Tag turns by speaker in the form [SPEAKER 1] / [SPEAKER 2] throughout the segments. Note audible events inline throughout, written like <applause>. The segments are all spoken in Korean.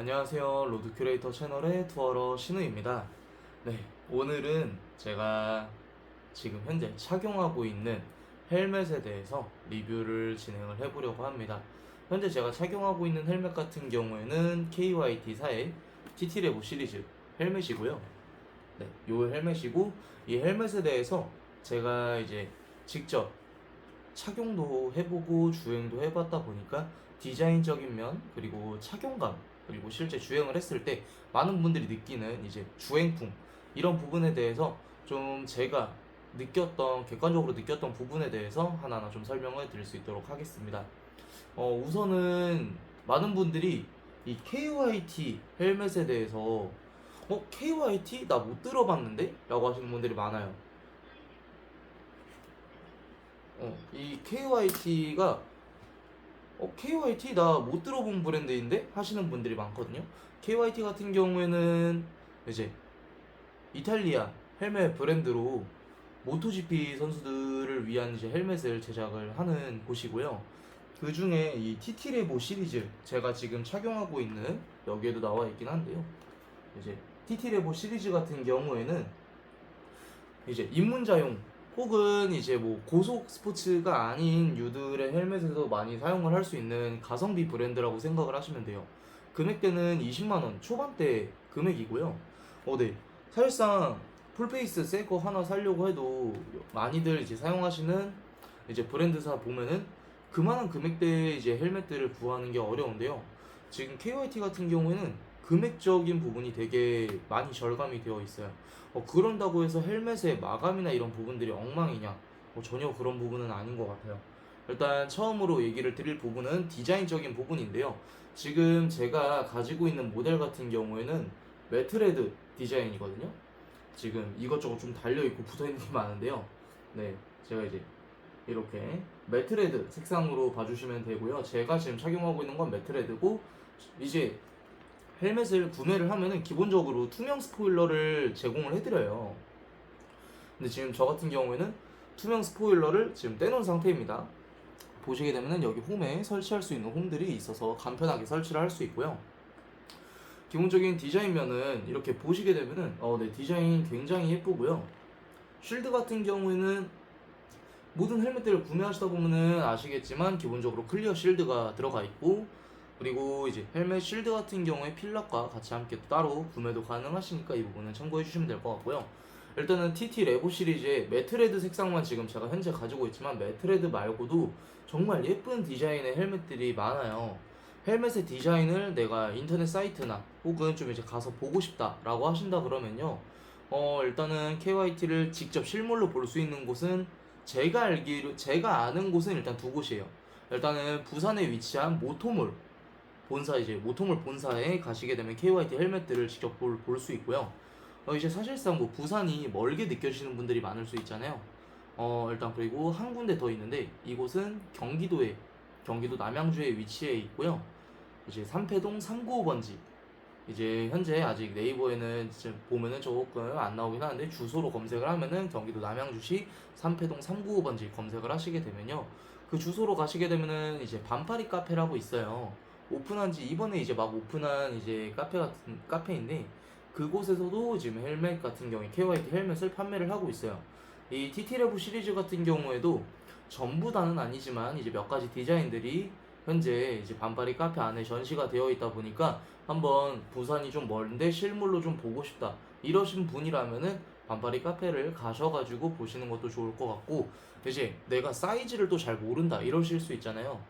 [SPEAKER 1] 안녕하세요. 로드 큐레이터 채널의 투어러 신우입니다. 네, 오늘은 제가 지금 현재 착용하고 있는 헬멧에 대해서 리뷰를 진행을 해보려고 합니다. 현재 제가 착용하고 있는 헬멧 같은 경우에는 KYT사의 TT레보 시리즈 헬멧이고요. 네, 요 헬멧이고 이 헬멧에 대해서 제가 이제 직접 착용도 해보고 주행도 해봤다 보니까 디자인적인 면 그리고 착용감 그리고 실제 주행을 했을 때 많은 분들이 느끼는 이제 주행풍 이런 부분에 대해서 좀 제가 느꼈던 객관적으로 느꼈던 부분에 대해서 하나하나 좀 설명을 드릴 수 있도록 하겠습니다. 어, 우선은 많은 분들이 이 KYT 헬멧에 대해서 어 KYT 나 못 들어봤는데? 라고 하시는 분들이 많아요. 어, 이 KYT가 어, KYT 나 못 들어본 브랜드인데 하시는 분들이 많거든요. KYT 같은 경우에는 이제 이탈리아 헬멧 브랜드로 모토GP 선수들을 위한 이제 헬멧을 제작을 하는 곳이고요. 그 중에 이 TT레보 시리즈 제가 지금 착용하고 있는 여기에도 나와 있긴 한데요. 이제 TT레보 시리즈 같은 경우에는 이제 입문자용 혹은 이제 뭐 고속 스포츠가 아닌 유들의 헬멧에서 많이 사용을 할 수 있는 가성비 브랜드라고 생각을 하시면 돼요. 금액대는 20만 원 초반대 금액이고요. 어, 네. 사실상 풀페이스 새 거 하나 사려고 해도 많이들 이제 사용하시는 이제 브랜드사 보면은 그만한 금액대의 이제 헬멧들을 구하는 게 어려운데요. 지금 KYT 같은 경우에는 금액적인 부분이 되게 많이 절감이 되어 있어요. 어, 그런다고 해서 헬멧의 마감이나 이런 부분들이 엉망이냐? 뭐 전혀 그런 부분은 아닌 것 같아요. 일단 처음으로 얘기를 드릴 부분은 디자인적인 부분인데요. 지금 제가 가지고 있는 모델 같은 경우에는 매트레드 디자인이거든요. 지금 이것저것 좀 달려있고 붙어있는 게 많은데요. 네, 제가 이제 이렇게 매트레드 색상으로 봐주시면 되고요. 제가 지금 착용하고 있는 건 매트레드고 이제 헬멧을 구매를 하면은 기본적으로 투명 스포일러를 제공을 해드려요. 근데 지금 저 같은 경우에는 투명 스포일러를 지금 떼놓은 상태입니다. 보시게 되면은 여기 홈에 설치할 수 있는 홈들이 있어서 간편하게 설치를 할 수 있고요. 기본적인 디자인면은 이렇게 보시게 되면은 어, 네, 디자인 굉장히 예쁘고요. 쉴드 같은 경우에는 모든 헬멧들을 구매하시다 보면은 아시겠지만 기본적으로 클리어 쉴드가 들어가 있고 그리고 이제 헬멧 쉴드 같은 경우에 필락과 같이 함께 따로 구매도 가능하시니까 이 부분은 참고해 주시면 될 것 같고요. 일단은 TT 레보 시리즈의 매트레드 색상만 지금 제가 현재 가지고 있지만 매트레드 말고도 정말 예쁜 디자인의 헬멧들이 많아요. 헬멧의 디자인을 내가 인터넷 사이트나 혹은 좀 이제 가서 보고 싶다라고 하신다 그러면요. 어, 일단은 KYT를 직접 실물로 볼 수 있는 곳은 제가 알기로 제가 아는 곳은 일단 두 곳이에요. 일단은 부산에 위치한 모토몰 본사 이제 모토몰 본사에 가시게 되면 KYT 헬멧들을 직접 볼 수 있고요. 어, 이제 사실상 뭐 부산이 멀게 느껴지는 분들이 많을 수 있잖아요. 어, 일단 그리고 한 군데 더 있는데 이곳은 경기도에 경기도 남양주에 위치해 있고요. 이제 삼패동 395번지 이제 현재 아직 네이버에는 지금 보면은 조금 안 나오긴 하는데 주소로 검색을 하면은 경기도 남양주시 삼패동 395번지 검색을 하시게 되면요. 그 주소로 가시게 되면은 이제 반파리 카페라고 있어요. 오픈한 지 이번에 이제 막 오픈한 이제 카페 같은 카페인데 그곳에서도 지금 헬멧 같은 경우에 KYT 헬멧을 판매를 하고 있어요. 이 TT레브 시리즈 같은 경우에도 전부 다는 아니지만 이제 몇 가지 디자인들이 현재 이제 반파리 카페 안에 전시가 되어 있다 보니까 한번 부산이 좀 멀는데 실물로 좀 보고 싶다 이러신 분이라면은 반파리 카페를 가셔가지고 보시는 것도 좋을 것 같고 이제 내가 사이즈를 또 잘 모른다 이러실 수 있잖아요.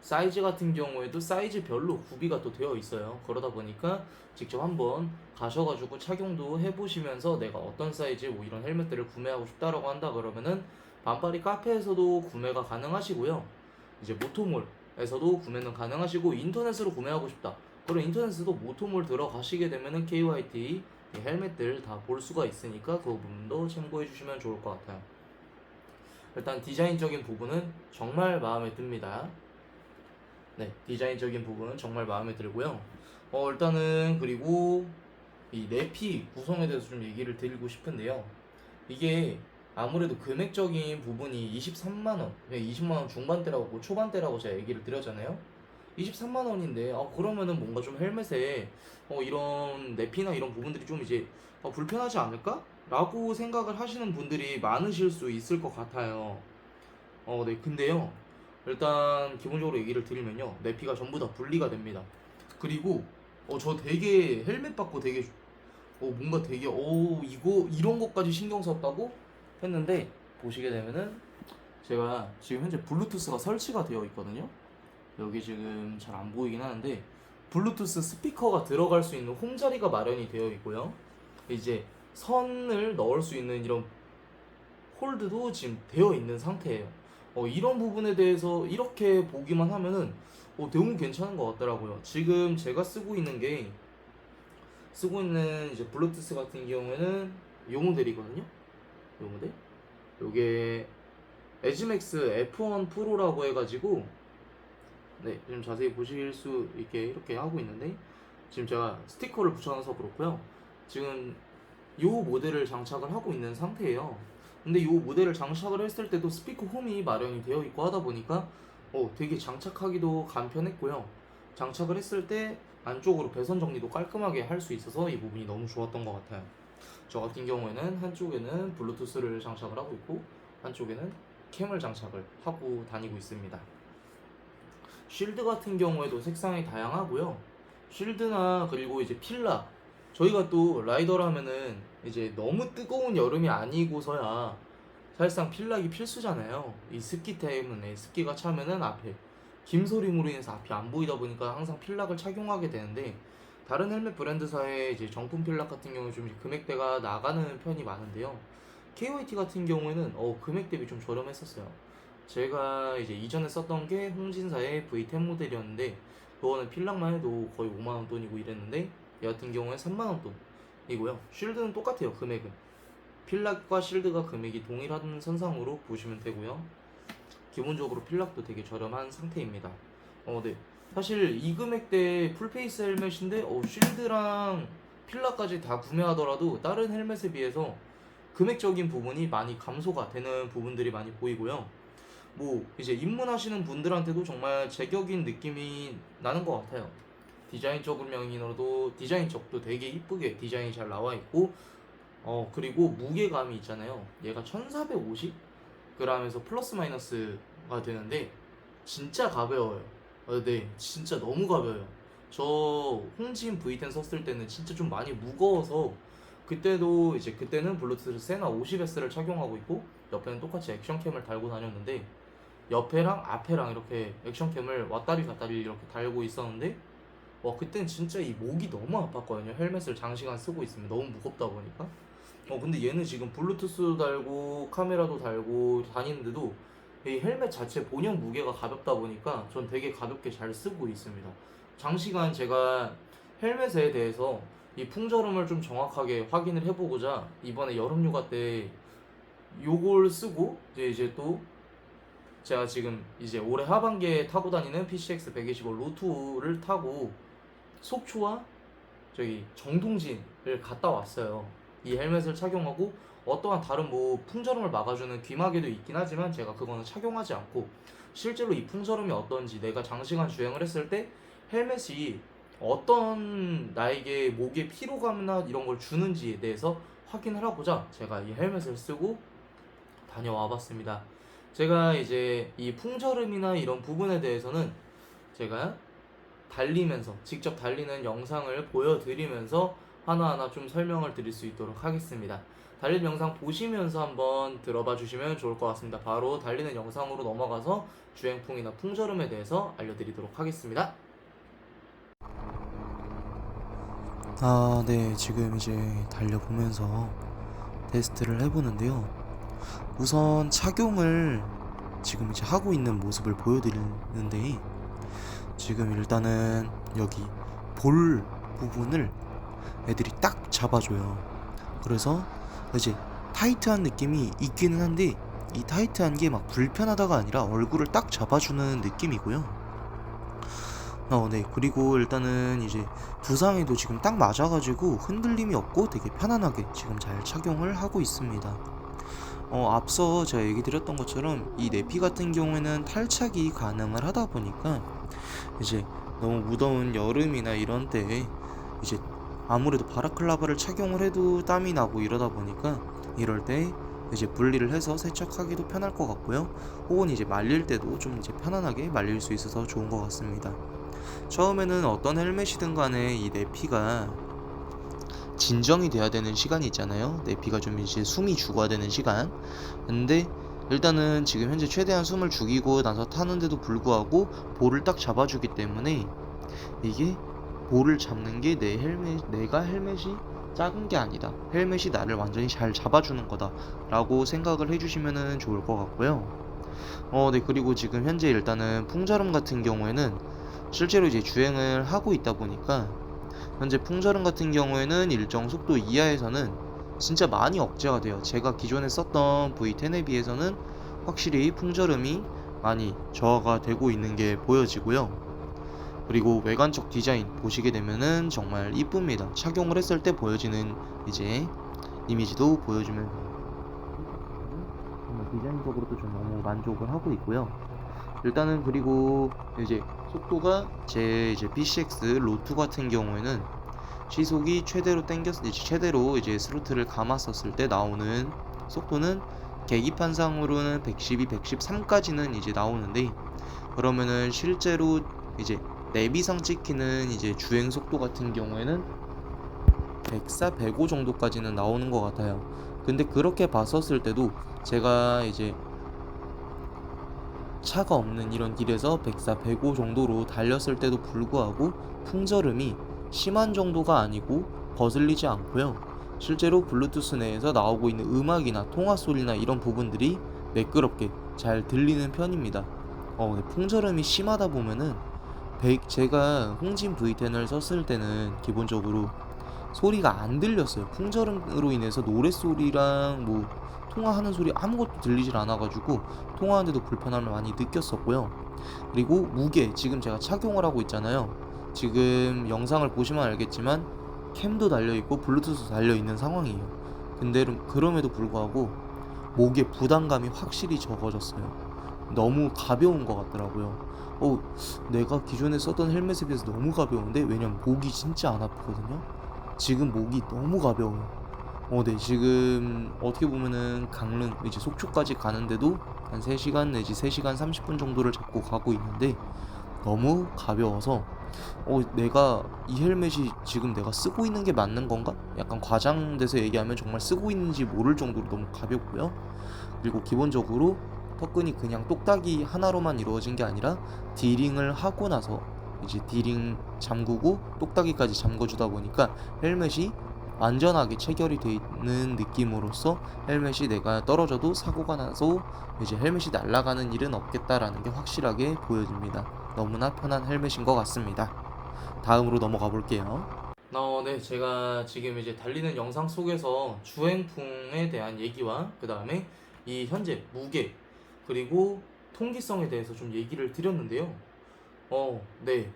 [SPEAKER 1] 사이즈 같은 경우에도 사이즈별로 구비가 또 되어 있어요. 그러다 보니까 직접 한번 가셔가지고 착용도 해보시면서 내가 어떤 사이즈 뭐 이런 헬멧들을 구매하고 싶다라고 한다 그러면은 반파리 카페에서도 구매가 가능하시고요. 이제 모토몰에서도 구매는 가능하시고 인터넷으로 구매하고 싶다. 그럼 인터넷에도 모토몰 들어가시게 되면은 KYT 이 헬멧들 다 볼 수가 있으니까 그 부분도 참고해 주시면 좋을 것 같아요. 일단 디자인적인 부분은 정말 마음에 듭니다. 네, 디자인적인 부분은 정말 마음에 들고요. 어, 일단은 그리고 이 내피 구성에 대해서 좀 얘기를 드리고 싶은데요. 이게 아무래도 금액적인 부분이 23만 원, 20만 원 중반대라고 초반대라고 제가 얘기를 드렸잖아요. 23만 원인데 아 그러면은 뭔가 좀 헬멧에 어 이런 내피나 이런 부분들이 좀 이제 어, 불편하지 않을까? 라고 생각을 하시는 분들이 많으실 수 있을 것 같아요. 어, 네. 근데요. 일단 기본적으로 얘기를 드리면요. 내 피가 전부 다 분리가 됩니다. 그리고 어, 저 되게 헬멧 받고 되게 어, 뭔가 되게 어, 이거 이런 것까지 신경 썼다고 했는데 보시게 되면은 제가 지금 현재 블루투스가 설치가 되어 있거든요. 여기 지금 잘 안 보이긴 하는데 블루투스 스피커가 들어갈 수 있는 홈 자리가 마련이 되어 있고요. 이제 선을 넣을 수 있는 이런 홀드도 지금 되어 있는 상태예요. 어, 이런 부분에 대해서 이렇게 보기만 하면은 어, 너무 괜찮은 것 같더라고요. 지금 제가 쓰고 있는 게 쓰고 있는 이제 블루투스 같은 경우에는 요 모델이거든요. 요 모델. 요게 에지맥스 F1 프로라고 해가지고 네, 좀 자세히 보실 수 있게 이렇게 하고 있는데 지금 제가 스티커를 붙여놔서 그렇고요. 지금 요 모델을 장착을 하고 있는 상태예요. 근데 요 모델을 장착을 했을 때도 스피커 홈이 마련이 되어 있고 하다 보니까 어, 되게 장착하기도 간편했고요. 장착을 했을 때 안쪽으로 배선 정리도 깔끔하게 할 수 있어서 이 부분이 너무 좋았던 것 같아요. 저 같은 경우에는 한쪽에는 블루투스를 장착을 하고 있고 한쪽에는 캠을 장착을 하고 다니고 있습니다. 쉴드 같은 경우에도 색상이 다양하고요. 쉴드나 그리고 이제 필라 저희가 또 라이더라면은 이제 너무 뜨거운 여름이 아니고서야 사실상 필락이 필수잖아요. 이 습기 때문에 습기가 차면은 앞에 김소림으로 인해서 앞이 안 보이다 보니까 항상 필락을 착용하게 되는데 다른 헬멧 브랜드사의 이제 정품 필락 같은 경우 좀 금액대가 나가는 편이 많은데요. KYT 같은 경우에는 어 금액 대비 좀 저렴했었어요. 제가 이제 이전에 썼던 게 홍진사의 V10 모델이었는데 그거는 필락만 해도 거의 5만 원 돈이고 이랬는데 얘 같은 경우에 3만 원 돈 이고요. 쉴드는 똑같아요. 금액은 필락과 실드가 금액이 동일한 선상으로 보시면 되고요. 기본적으로 필락도 되게 저렴한 상태입니다. 어, 네. 사실 이 금액대 풀페이스 헬멧인데 어, 쉴드랑 필락까지 다 구매하더라도 다른 헬멧에 비해서 금액적인 부분이 많이 감소가 되는 부분들이 많이 보이고요. 뭐 이제 입문하시는 분들한테도 정말 제격인 느낌이 나는 것 같아요. 디자인적으로 명인으로도 디자인 쪽도 되게 이쁘게 디자인이 잘 나와 있고 어 그리고 무게감이 있잖아요. 얘가 1450g에서 플러스 마이너스가 되는데 진짜 가벼워요. 어, 네, 진짜 너무 가벼워요. 저 홍진 V10 썼을 때는 진짜 좀 많이 무거워서 그때도 이제 그때는 블루투스 세나 50S를 착용하고 있고 옆에는 똑같이 액션캠을 달고 다녔는데 옆에랑 앞에랑 이렇게 액션캠을 왔다리 갔다리 이렇게 달고 있었는데 와 그땐 진짜 이 목이 너무 아팠거든요. 헬멧을 장시간 쓰고 있으면 너무 무겁다 보니까. 어 근데 얘는 지금 블루투스 달고 카메라도 달고 다니는데도 이 헬멧 자체 본연 무게가 가볍다 보니까 전 되게 가볍게 잘 쓰고 있습니다. 장시간 제가 헬멧에 대해서 이 풍절음을 좀 정확하게 확인을 해보고자 이번에 여름 휴가 때 요걸 쓰고 이제 이제 또 제가 지금 이제 올해 하반기에 타고 다니는 PCX 125 로투를 타고 속초와 저기 정동진을 갔다 왔어요. 이 헬멧을 착용하고 어떠한 다른 뭐 풍절음을 막아주는 귀마개도 있긴 하지만 제가 그거는 착용하지 않고 실제로 이 풍절음이 어떤지 내가 장시간 주행을 했을 때 헬멧이 어떤 나에게 목에 피로감이나 이런 걸 주는지에 대해서 확인을 하고자 제가 이 헬멧을 쓰고 다녀와 봤습니다. 제가 이제 이 풍절음이나 이런 부분에 대해서는 제가 달리면서 직접 달리는 영상을 보여드리면서 하나하나 좀 설명을 드릴 수 있도록 하겠습니다. 달리는 영상 보시면서 한번 들어봐 주시면 좋을 것 같습니다. 바로 달리는 영상으로 넘어가서 주행풍이나 풍절음에 대해서 알려드리도록 하겠습니다.
[SPEAKER 2] 아, 네. 지금 이제 달려보면서 테스트를 해보는데요. 우선 착용을 지금 이제 하고 있는 모습을 보여드리는데, 지금 일단은 여기 볼 부분을 애들이 딱 잡아줘요. 그래서 이제 타이트한 느낌이 있기는 한데, 이 타이트한 게 막 불편하다가 아니라 얼굴을 딱 잡아주는 느낌이고요. 어, 네. 그리고 일단은 이제 부상에도 지금 딱 맞아가지고 흔들림이 없고 되게 편안하게 지금 잘 착용을 하고 있습니다. 어, 앞서 제가 얘기 드렸던 것처럼 이 내피 같은 경우에는 탈착이 가능을 하다 보니까 이제 너무 무더운 여름이나 이런 때에 이제 아무래도 바라클라바를 착용을 해도 땀이 나고 이러다 보니까 이럴 때 이제 분리를 해서 세척하기도 편할 것 같고요. 혹은 이제 말릴 때도 좀 이제 편안하게 말릴 수 있어서 좋은 것 같습니다. 처음에는 어떤 헬멧이든 간에 이 내피가 진정이 돼야 되는 시간이 있잖아요. 내피가 좀 이제 숨이 죽어야 되는 시간. 근데 일단은 지금 현재 최대한 숨을 죽이고 나서 타는데도 불구하고 볼을 딱 잡아주기 때문에 이게 볼을 잡는 게 내 헬멧, 내가 헬멧이 작은 게 아니다. 헬멧이 나를 완전히 잘 잡아주는 거다 라고 생각을 해주시면 좋을 것 같고요. 어, 네 그리고 지금 현재 일단은 풍절음 같은 경우에는 실제로 이제 주행을 하고 있다 보니까 현재 풍절음 같은 경우에는 일정 속도 이하에서는 진짜 많이 억제가 돼요. 제가 기존에 썼던 V10에 비해서는 확실히 풍절음이 많이 저하가 되고 있는 게 보여지고요. 그리고 외관적 디자인 보시게 되면은 정말 이쁩니다. 착용을 했을 때 보여지는 이제 이미지도 보여주면 정말 디자인적으로도 좀 너무 만족을 하고 있고요. 일단은 그리고 이제 속도가 제 이제 PCX 로투 같은 경우에는 시속이 최대로 땡겼 이제 최대로 이제 스로틀을 감았었을 때 나오는 속도는 계기판상으로는 112, 113까지는 이제 나오는데 그러면은 실제로 이제 내비상 찍히는 이제 주행 속도 같은 경우에는 104, 105 정도까지는 나오는 것 같아요. 근데 그렇게 봤었을 때도 제가 이제 차가 없는 이런 길에서 104, 105 정도로 달렸을 때도 불구하고 풍절음이 심한 정도가 아니고 거슬리지 않고요. 실제로 블루투스 내에서 나오고 있는 음악이나 통화 소리나 이런 부분들이 매끄럽게 잘 들리는 편입니다. 어, 풍절음이 심하다 보면은 백- 제가 홍진 V10을 썼을 때는 기본적으로 소리가 안 들렸어요. 풍절음으로 인해서 노래 소리랑 뭐 통화하는 소리 아무것도 들리질 않아가지고 통화하는데도 불편함을 많이 느꼈었고요. 그리고 무게 지금 제가 착용을 하고 있잖아요. 지금 영상을 보시면 알겠지만 캠도 달려 있고 블루투스 달려 있는 상황이에요. 근데 그럼에도 불구하고 목에 부담감이 확실히 적어졌어요. 너무 가벼운 것 같더라고요. 어, 내가 기존에 썼던 헬멧에 비해서 너무 가벼운데 왜냐면 목이 진짜 안 아프거든요. 지금 목이 너무 가벼워요. 어, 네, 지금 어떻게 보면은 강릉 이제 속초까지 가는데도 한 3시간 내지 3시간 30분 정도를 잡고 가고 있는데 너무 가벼워서 어, 내가 이 헬멧이 지금 내가 쓰고 있는 게 맞는 건가? 약간 과장돼서 얘기하면 정말 쓰고 있는지 모를 정도로 너무 가볍고요. 그리고 기본적으로 턱끈이 그냥 똑딱이 하나로만 이루어진 게 아니라 디링을 하고 나서 이제 디링 잠그고 똑딱이까지 잠궈주다 보니까 헬멧이 완전하게 체결이 돼 있는 느낌으로써 헬멧이 내가 떨어져도 사고가 나서 이제 헬멧이 날아가는 일은 없겠다라는 게 확실하게 보여집니다. 너무나 편한 헬멧인 것 같습니다. 다음으로 넘어가 볼게요.
[SPEAKER 1] 어, 네, 제가 지금 이제 달리는 영상 속에서 주행풍에 대한 얘기와 그 다음에 이 현재 무게 그리고 통기성에 대해서 좀 얘기를 드렸는데요. 어, 네,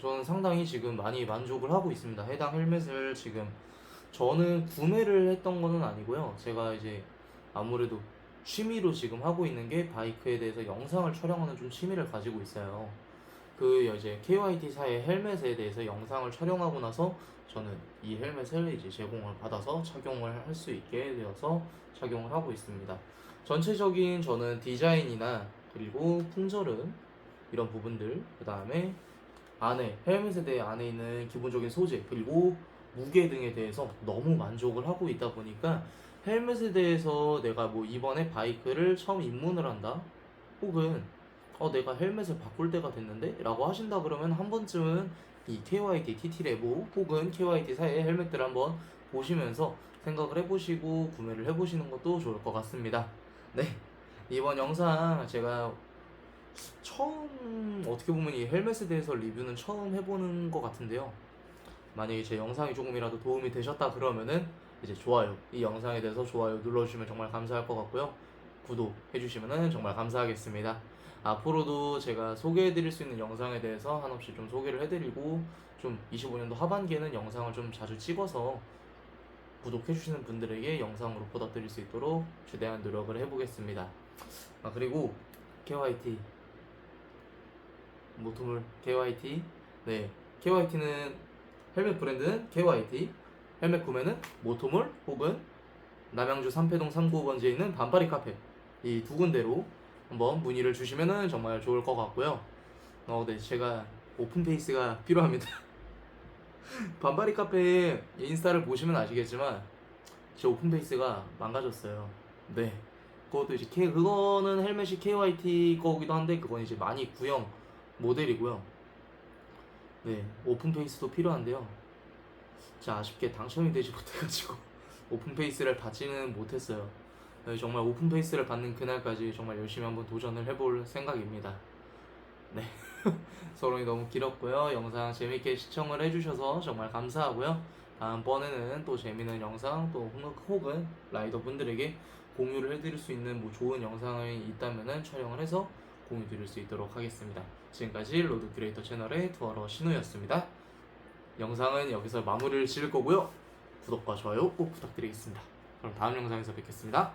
[SPEAKER 1] 저는 상당히 지금 많이 만족을 하고 있습니다. 해당 헬멧을 지금 저는 구매를 했던 거는 아니고요. 제가 이제 아무래도 취미로 지금 하고 있는 게 바이크에 대해서 영상을 촬영하는 좀 취미를 가지고 있어요. 그 이제 KYT사의 헬멧에 대해서 영상을 촬영하고 나서 저는 이 헬멧을 이제 제공을 받아서 착용을 할 수 있게 되어서 착용을 하고 있습니다. 전체적인 저는 디자인이나 그리고 풍절음 이런 부분들 그 다음에 안에 헬멧에 대해 안에 있는 기본적인 소재 그리고 무게 등에 대해서 너무 만족을 하고 있다 보니까 헬멧에 대해서 내가 뭐 이번에 바이크를 처음 입문을 한다 혹은 어 내가 헬멧을 바꿀 때가 됐는데? 라고 하신다 그러면 한 번쯤은 이 KYT TT 레보 혹은 KYT 사의 헬멧들 한번 보시면서 생각을 해보시고 구매를 해보시는 것도 좋을 것 같습니다. 네. 이번 영상 제가 처음 어떻게 보면 이 헬멧에 대해서 리뷰는 처음 해보는 것 같은데요. 만약에 제 영상이 조금이라도 도움이 되셨다 그러면은 이제 좋아요 이 영상에 대해서 좋아요 눌러주시면 정말 감사할 것 같고요 구독해 주시면은 정말 감사하겠습니다 앞으로도 제가 소개해드릴 수 있는 영상에 대해서 한없이 좀 소개를 해드리고 좀 25년도 하반기에는 영상을 좀 자주 찍어서 구독해주시는 분들에게 영상으로 보답드릴 수 있도록 최대한 노력을 해보겠습니다. 아 그리고 KYT 모토몰 KYT. 네, KYT는 헬멧 브랜드는 KYT. 헬멧 구매는 모토몰 혹은 남양주 삼패동 395번지에 있는 반파리 카페 이 두 군데로 한번 문의를 주시면은 정말 좋을 것 같고요. 어, 네, 제가 오픈 페이스가 <laughs> 필요합니다. 반바리 카페 인스타를 보시면 아시겠지만 제 오픈 페이스가 망가졌어요. 네. 그것도 이제 K 그거는 헬멧이 KYT 거기도 한데 그건 이제 많이 구형 모델이고요. 네, 오픈 페이스도 필요한데요. 자, 아쉽게 당첨이 되지 <laughs> 못해가지고 오픈 페이스를 받지는 못했어요. 네, 정말 오픈 페이스를 받는 그날까지 정말 열심히 한번 도전을 해볼 생각입니다. 네. <laughs> 서론이 너무 길었고요. 영상 재밌게 시청을 해주셔서 정말 감사하고요. 다음번에는 또 재밌는 영상 또 혹- 혹은 라이더 분들에게 공유를 해드릴 수 있는 뭐 좋은 영상이 있다면은 촬영을 해서 공유 드릴 수 있도록 하겠습니다. 지금까지 로드 크리에이터 채널의 투어러 신우였습니다. 영상은 여기서 마무리를 지을 거고요. 구독과 좋아요 꼭 부탁드리겠습니다. 그럼 다음 영상에서 뵙겠습니다.